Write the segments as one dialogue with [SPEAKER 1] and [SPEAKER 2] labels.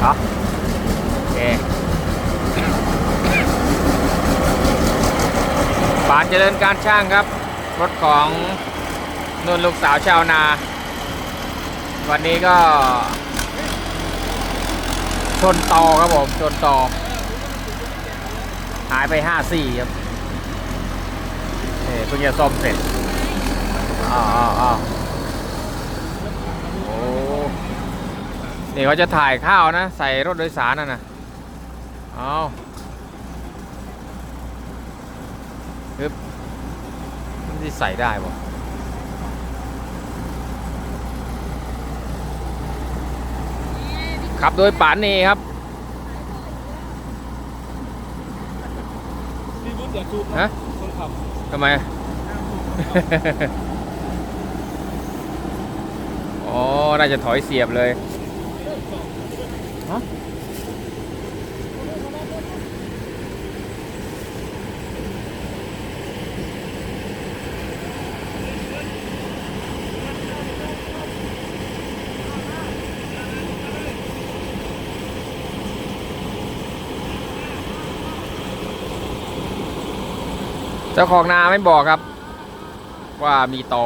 [SPEAKER 1] เหรอโอเคปานเจริญการช่างครับ รถของนุ่นลูกสาวชาวนา วันนี้ก็ ชนต่อครับผม ชนต่อ หายไป54ครับนี่เพิ่งจะซ่อมเสร็จอ้าวอ้าวอ้าวโอ้ นี่เขาจะถ่ายข้าวนะ ใส่รถโดยสารน่ะนะเอาฮึบมันจะใส่ได้บ่ขับโดยป่านนี่ครับ
[SPEAKER 2] พี่วุฒิอย่าชู
[SPEAKER 1] ฮะ
[SPEAKER 2] คนขับ
[SPEAKER 1] ทำไม อ๋อ น่าจะถอยเสียบเลยฮะเจ้าของนาไม่บอกครับ ว่ามีต่อ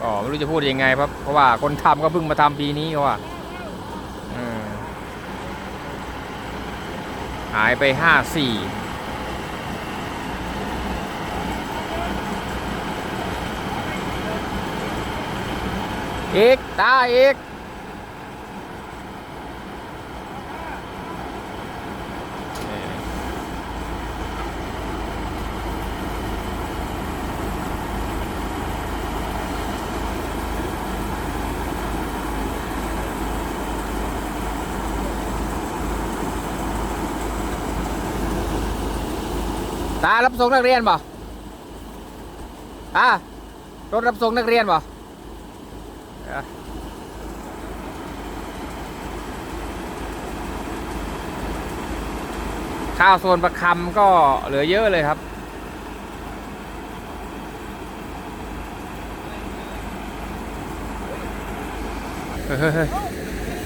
[SPEAKER 1] ก็ไม่รู้จะพูดยังไงครับเพราะว่าคนทำก็เพิ่งมาทำปีนี้เขาว่าอืม หายไปห้าสี่เอกตาเอก ตารับส่งนักเรียนบ่ตารถรับส่งนักเรียนบ่ข้าวโซนประคำก็เหลือเยอะเลยครับเฮ้ยเฮ้ยเฮ้ย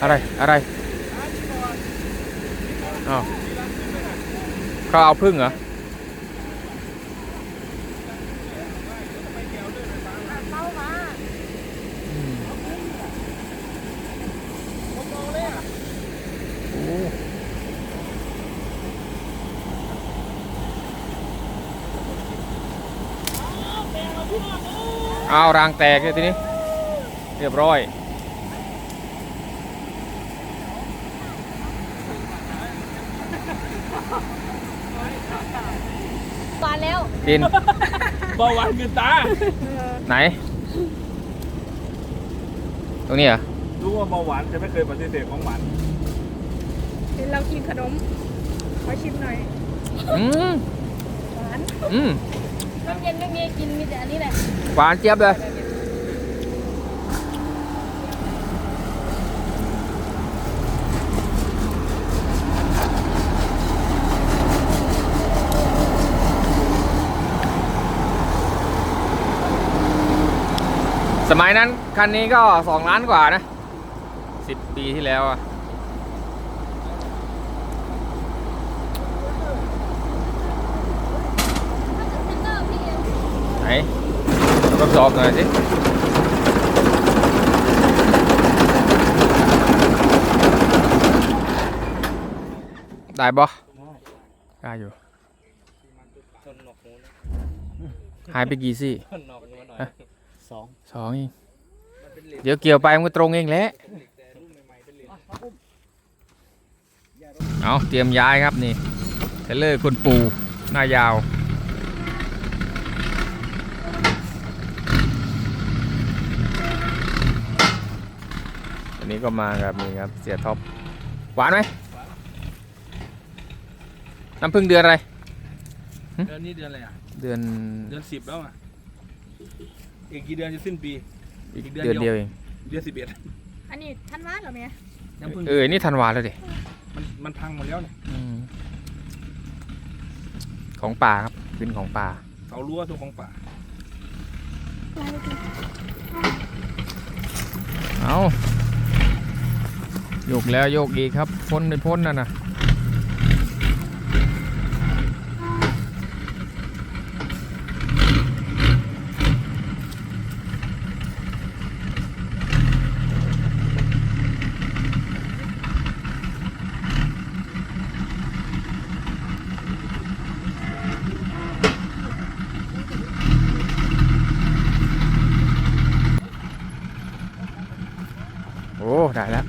[SPEAKER 1] อะไร อะไรอ้าวเขาเอาพึ่งเหรอ เอารางแตกเลยทีนี้ เรียบร้อย
[SPEAKER 3] ปานแล้ว
[SPEAKER 1] กิน
[SPEAKER 2] เบาหวานคือตา
[SPEAKER 1] ไหน ตรงนี้เหรอ
[SPEAKER 2] รู้ว่าเบาหวานจะไม่เคยปฏิเสธของหวาน
[SPEAKER 3] เห็นเรากินขนม ขอชิมหน่อย
[SPEAKER 1] อืม
[SPEAKER 3] หวาน
[SPEAKER 1] อืม
[SPEAKER 3] น้ำเย็นไม่มีกินมีแต่อันนี้แหละ
[SPEAKER 1] หวานเจี๊ยบเลย สมัยนั้น คันนี้ก็สองล้านกว่านะสิบปีที่แล้วอะ ไหนทดสอบหน่อยสิได้บ่ได้อยู่
[SPEAKER 2] ชนหนอกหูนะ
[SPEAKER 1] หายไปกี่ซี่
[SPEAKER 2] ชนหนอกหูหน่อย
[SPEAKER 1] ฮะ
[SPEAKER 2] สอง
[SPEAKER 1] สองเองเดี๋ยวเกี่ยวไปมันก็ตรงเองแหละ เอาเตรียมย้ายครับนี่เทเลอร์คุณปู หน้ายาว อันนี้ก็มาครับนี่ครับเสียท็อปหวานไหมน้ำพึ่งเดือนอะไร
[SPEAKER 2] เดือนนี้เดือนอะไรอะ
[SPEAKER 1] เดือน
[SPEAKER 2] เดือนสิบแล้วอะ อีกกี่เดือนจะสิ้นปี
[SPEAKER 1] อีก
[SPEAKER 2] อีกเดือน
[SPEAKER 1] เดือน
[SPEAKER 2] เดี
[SPEAKER 1] เดีย
[SPEAKER 2] ยวว
[SPEAKER 1] เอง
[SPEAKER 2] เดือนสิบเอ็ด
[SPEAKER 3] อันนี้ท่านวาดเหรอเมีย
[SPEAKER 2] น้ำพึ่ง
[SPEAKER 1] เออ นี่ธันวาแล้วดิ
[SPEAKER 2] มันมันพังหมดแล้วเนี่ย
[SPEAKER 1] อืมของป่าครับขึ้นของป่า
[SPEAKER 2] เสารั้วทุกของป่า
[SPEAKER 1] เอา โยกแล้วโยกอีกครับพ้นไม่พ้นนั่นนะโอ้ ได้แล้ว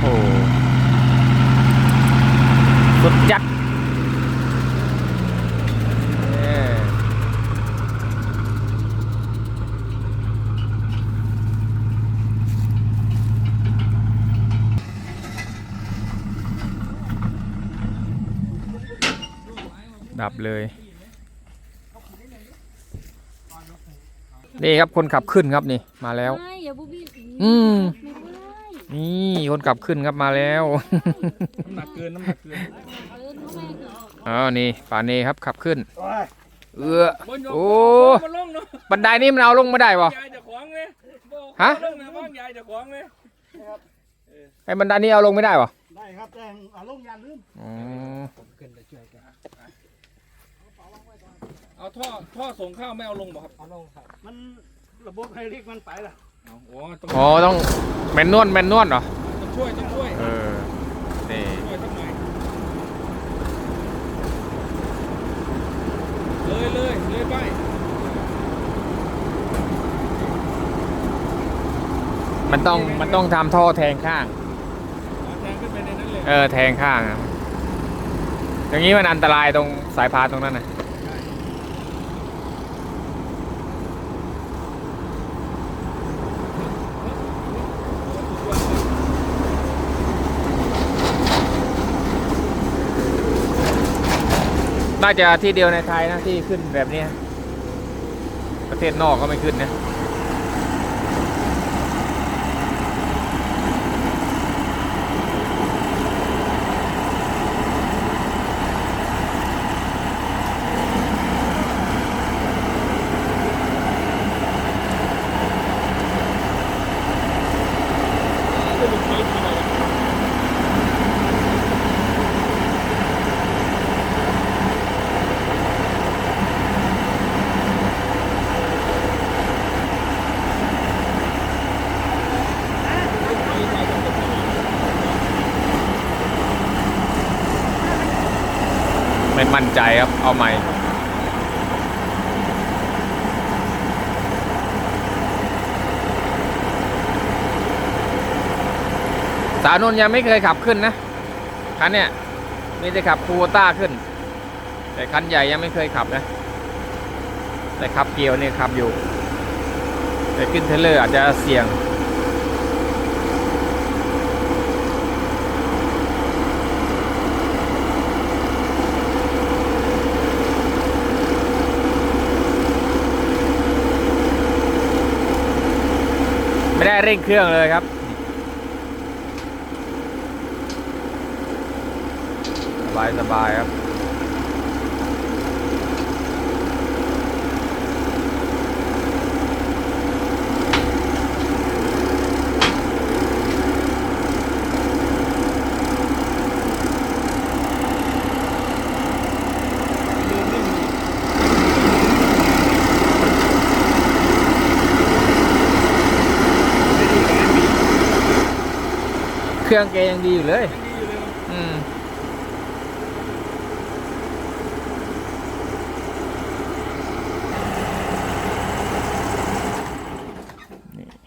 [SPEAKER 1] โอ้สุดจัดเอ้ ดับเลยนี่ครับคนขับขึ้นครับนี่มาแล้ว
[SPEAKER 3] ไม่อย่าบูบี้
[SPEAKER 1] อืม
[SPEAKER 3] ไม่ได้
[SPEAKER 1] นี่คนขับขึ้นครับมาแล้ว
[SPEAKER 2] น้ำหนักเกินน้ำหนักเกิน
[SPEAKER 3] เออทำไมเหรอ
[SPEAKER 1] อ๋อนี่ป่าเนครับขับขึ้น
[SPEAKER 2] โอ้ย
[SPEAKER 1] เออ
[SPEAKER 2] บนยก
[SPEAKER 1] โอ้
[SPEAKER 2] มาลงเนาะ
[SPEAKER 1] บันไดนี่มันเอาลงไม่ได้ปะ
[SPEAKER 2] ยายจะขวางเลย
[SPEAKER 1] ฮะ
[SPEAKER 2] ลงนะบ้างยายจะขวางเลย
[SPEAKER 1] ไอ้บันไดนี่เอาลงไม่ได้ปะ
[SPEAKER 4] ได้ครับแต่อารมณ์อย่าลืม
[SPEAKER 1] อ๋อ
[SPEAKER 2] เอาท่อท่อส่งข้าวไม่เอาลงบ่ครับ
[SPEAKER 4] เอาลงครับ มันระบบไฮดรอลิกมันไปละ
[SPEAKER 2] เอาโอ้ต้อง
[SPEAKER 1] อ๋อต้องแมนนวลแมนนวลเหรอ
[SPEAKER 2] ต้องช่วยต้องช่วย
[SPEAKER 1] เออนี่
[SPEAKER 2] ช่วยสักหน่อยเลยเลยเลยไป
[SPEAKER 1] มันต้องมันต้องทำท่อแทงข้าง
[SPEAKER 2] เอาแทงขึ้นไปในนั้นเลย
[SPEAKER 1] เออแทงข้างอะอย่างนี้มันอันตรายตรงสายพานตรงนั้นนะ น่าจะที่เดียวในไทยนะที่ขึ้นแบบนี้ ประเทศนอกก็ไม่ขึ้นนะ ไม่มั่น ใจครับ เอาใหม่ สาวนนยังไม่เคยขับขึ้นนะ คันเนี้ยมีแต่ขับคูต้าขึ้น แต่คันใหญ่ยังไม่เคยขับนะ แต่ขับเกียวเนี่ยขับอยู่ แต่ขึ้นเทรลเลอร์อาจจะเสี่ยง เร่งเครื่องเลยครับ สบายสบายครับ เครื่องแกยังดีอยู่เลย
[SPEAKER 2] ยังดีอยู่เลยเนาะ
[SPEAKER 1] อืม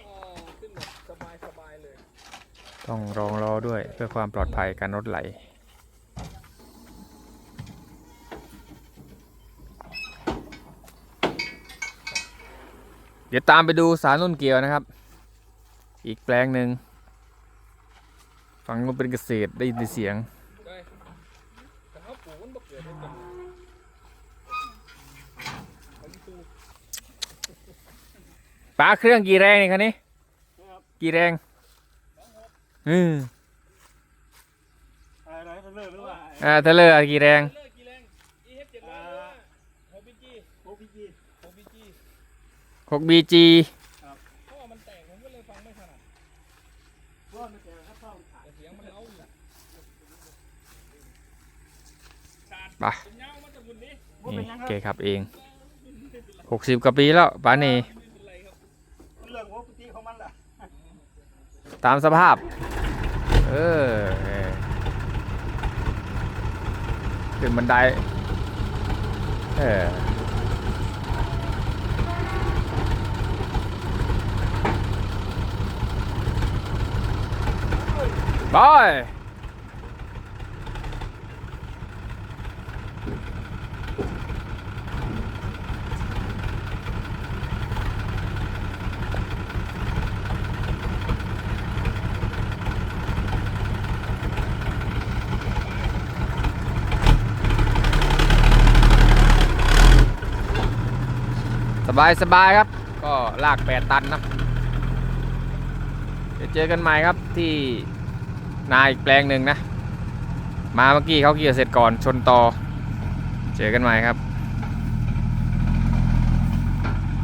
[SPEAKER 2] อ๋อขึ้นแบบสบายสบายเลย
[SPEAKER 1] ต้องรองล้อด้วยเพื่อความปลอดภัยการรถไหลเดี๋ยวตามไปดูสารนุ่นเกี่ยวนะครับ อีกแปลงหนึ่ง ฟังลงเป็นเกษตรได้ยินเสียง
[SPEAKER 2] ป้า
[SPEAKER 1] เครื่องกี่แรงนี่คันนี้ กี่แรงอื
[SPEAKER 4] ออ่า
[SPEAKER 1] ทะ
[SPEAKER 2] เลกี่แรงหก
[SPEAKER 4] บี
[SPEAKER 2] จี
[SPEAKER 1] ไป
[SPEAKER 2] เป็นเงามันจะบุญนี้
[SPEAKER 4] ว่า
[SPEAKER 1] นี่
[SPEAKER 4] เป็นยังค
[SPEAKER 1] เก
[SPEAKER 4] รับ
[SPEAKER 1] ขับเอง60กว่าปีแล้วป๋านี่
[SPEAKER 2] ไม่เน่
[SPEAKER 1] ตามสภาพ เออขึ้นบันได เออบอ บายสบายครับ ก็ลากแปดตันนะเดี๋ยวเจอกันใหม่ครับที่นาอีกแปลงหนึ่งนะ มาเมื่อกี้เขาเกี่ยวเสร็จก่อนชนต่อ เจอกันใหม่ครับ